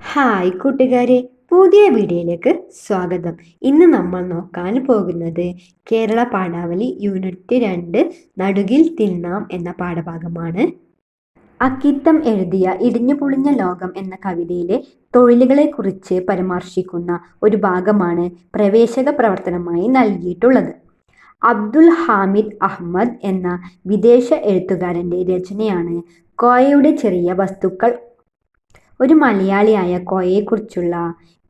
Hi കൂട്ടുകാരെ പുതിയ വീഡിയോയിലേക്ക് സ്വാഗതം ഇന്ന് നമ്മൾ നോക്കാൻ പോകുന്നത് കേരള പാഠാവലി യൂണിറ്റ് രണ്ട് നടുകിൽ തിന്നാം എന്ന പാഠഭാഗമാണ് അക്കിത്തം എഴുതിയ ഇടിഞ്ഞു പൊളിഞ്ഞ ലോകം എന്ന കവിതയിലെ തൊഴിലുകളെക്കുറിച്ച് പരാമർശിക്കുന്ന ഒരു ഭാഗമാണ് പ്രവേശക പ്രവർത്തനമായി നൽകിയിട്ടുള്ളത്. അബ്ദുൽ ഹാമിദ് അഹമ്മദ് എന്ന വിദേശ എഴുത്തുകാരന്റെ രചനയാണ് കോയയുടെ ചെറിയ വസ്തുക്കൾ. ഒരു മലയാളിയായ കോയയെക്കുറിച്ചുള്ള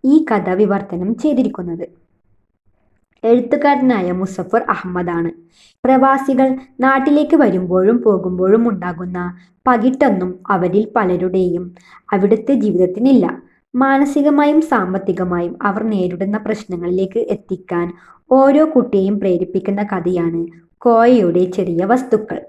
ഈ കഥ വിവർത്തനം ചെയ്തിരിക്കുന്നത് എഴുത്തുകാരനായ മുസഫർ അഹമ്മദാണ്. പ്രവാസികൾ നാട്ടിലേക്ക് വരുമ്പോഴും പോകുമ്പോഴും ഉണ്ടാകുന്ന പകിട്ടൊന്നും അവരിൽ പലരുടെയും അവിടുത്തെ ജീവിതത്തിനില്ല. മാനസികമായും സാമ്പത്തികമായും അവർ നേരിടുന്ന പ്രശ്നങ്ങളിലേക്ക് എത്തിക്കാൻ ഓരോ കുട്ടിയെയും പ്രേരിപ്പിക്കുന്ന കഥയാണ് കോയയുടെ ചെറിയ വസ്തുക്കൾ.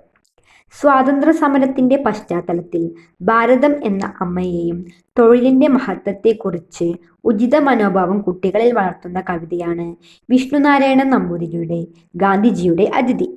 സ്വാതന്ത്ര്യസമരത്തിന്റെ പശ്ചാത്തലത്തിൽ ഭാരതം എന്ന അമ്മയെയും തൊഴിലിന്റെ മഹത്വത്തെക്കുറിച്ച് ഉചിത മനോഭാവം കുട്ടികളിൽ വളർത്തുന്ന കവിതയാണ് വിഷ്ണുനാരായണ നമ്പൂതിരിയുടെ ഗാന്ധിജിയുടെ അതിഥി.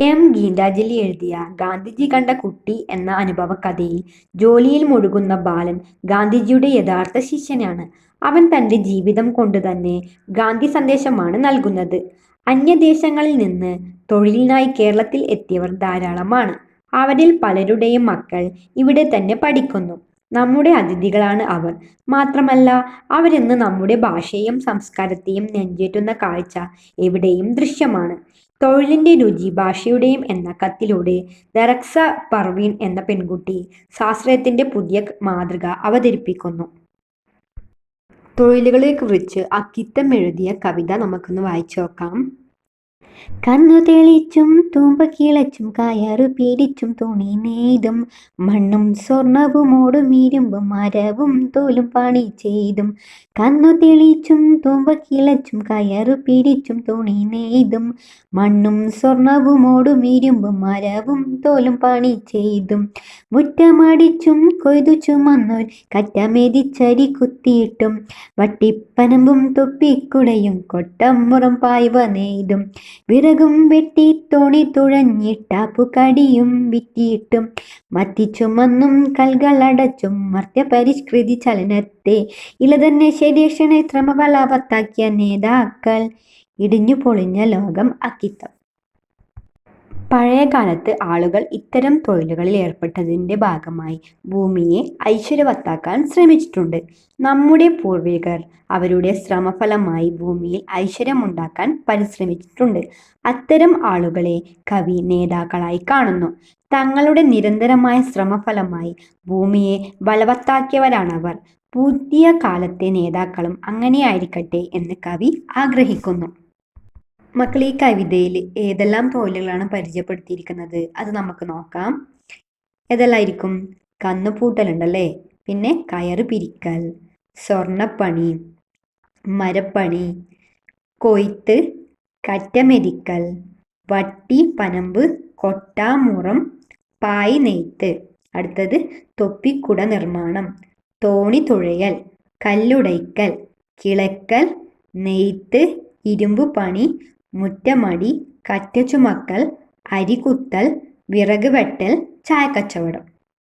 എം. ഗീതാഞ്ജലി എഴുതിയ ഗാന്ധിജി കണ്ട കുട്ടി എന്ന അനുഭവ കഥയിൽ ജോലിയിൽ മുഴുകുന്ന ബാലൻ ഗാന്ധിജിയുടെ യഥാർത്ഥ ശിഷ്യനാണ്. അവൻ തന്റെ ജീവിതം കൊണ്ടുതന്നെ ഗാന്ധിസന്ദേശമാണ് നൽകുന്നത്. അന്യദേശങ്ങളിൽ നിന്ന് തൊഴിലിനായി കേരളത്തിൽ എത്തിയവർ ധാരാളമാണ്. അവരിൽ പലരുടെയും മക്കൾ ഇവിടെ തന്നെ പഠിക്കുന്നു. നമ്മുടെ അതിഥികളാണ് അവർ. മാത്രമല്ല അവരിന്ന് നമ്മുടെ ഭാഷയും സംസ്കാരത്തെയും നെഞ്ചേറ്റുന്ന കാഴ്ച എവിടെയും ദൃശ്യമാണ്. തൊഴിലിന്റെ രുചി ഭാഷയുടെയും എന്ന കത്തിലൂടെ ദറക്സ പർവീൺ എന്ന പെൺകുട്ടി ശാസ്ത്രത്തിന്റെ പുതിയ മാതൃക അവതരിപ്പിക്കുന്നു. തൊഴിലുകളെക്കുറിച്ച് അക്കിത്തം എഴുതിയ കവിത നമുക്കൊന്ന് വായിച്ചുനോക്കാം. കണ്ണു തെളിച്ചും തൂമ്പ കിളച്ചും കയറു പിടിച്ചും തുണി നെയ്തും മണ്ണും സ്വർണവും ഓടും ഇരുമ്പും മരവും തോലും പണി ചെയ്തും. കണ്ണു തെളിച്ചും തൂമ്പ കിളച്ചും കയറു പിടിച്ചും തുണി നെയ്തും മണ്ണും സ്വർണവും ഓടും ഇരുമ്പും മരവും തോലും പണി ചെയ്തും. മുറ്റമടിച്ചും കൊയ്തു ചുമന്നോർ കറ്റമേതിച്ചരി കുത്തിയിട്ടും. വട്ടിപ്പനമ്പും തൊപ്പിക്കുടയും കൊട്ടമ്പുറം പായ്വ നെയ്തും. വിറകും വെട്ടി തോണി തുഴഞ്ഞിട്ടാപ്പുകടിയും വിറ്റിയിട്ടും മത്തിച്ചുമന്നും കൽകളടച്ചും മർത്യപരിഷ്കൃതി ചലനത്തെ ഇളതന്നെ ശരീക്ഷണ ശ്രമഫലവത്താക്കിയ നേതാക്കൾ. ഇടിഞ്ഞു പൊളിഞ്ഞ ലോകം അക്കിത്തം പഴയകാലത്ത് ആളുകൾ ഇത്തരം തൊഴിലുകളിൽ ഏർപ്പെട്ടതിന്റെ ഭാഗമായി ഭൂമിയെ ഐശ്വര്യവത്താക്കാൻ ശ്രമിച്ചിട്ടുണ്ട്. നമ്മുടെ പൂർവികർ അവരുടെ ശ്രമഫലമായി ഭൂമിയിൽ ഐശ്വര്യമുണ്ടാക്കാൻ പരിശ്രമിച്ചിട്ടുണ്ട്. അത്തരം ആളുകളെ കവി നേതാക്കളായി കാണുന്നു. തങ്ങളുടെ നിരന്തരമായ ശ്രമഫലമായി ഭൂമിയെ ബലവത്താക്കിയവരാണവർ. പുതിയ കാലത്തെ നേതാക്കളും അങ്ങനെയായിരിക്കട്ടെ എന്ന് കവി ആഗ്രഹിക്കുന്നു. മക്കളേ ഈ കവിതയിൽ ഏതെല്ലാം തൊഴിലുകളാണ് പരിചയപ്പെടുത്തിയിരിക്കുന്നത് അത് നമുക്ക് നോക്കാം. ഏതെല്ലായിരിക്കും കന്നുപൂട്ടലുണ്ടല്ലേ. പിന്നെ കയറ് പിരിക്കൽ, സ്വർണപ്പണി, മരപ്പണി, കൊയ്ത്ത്, കറ്റമെതിക്കൽ വട്ടി പനമ്പ്, കൊട്ടാമുറം പായ് നെയ്ത്ത്. അടുത്തത് തൊപ്പിക്കുട നിർമ്മാണം, തോണി തുഴയൽ, കല്ലുടയ്ക്കൽ, കിളക്കൽ നെയ്ത്ത്, ഇരുമ്പുപണി, മുറ്റമടി, കറ്റ ചുമക്കൽ, അരികുത്തൽ വിറക് വെട്ടൽ, ചായക്കച്ചവടം.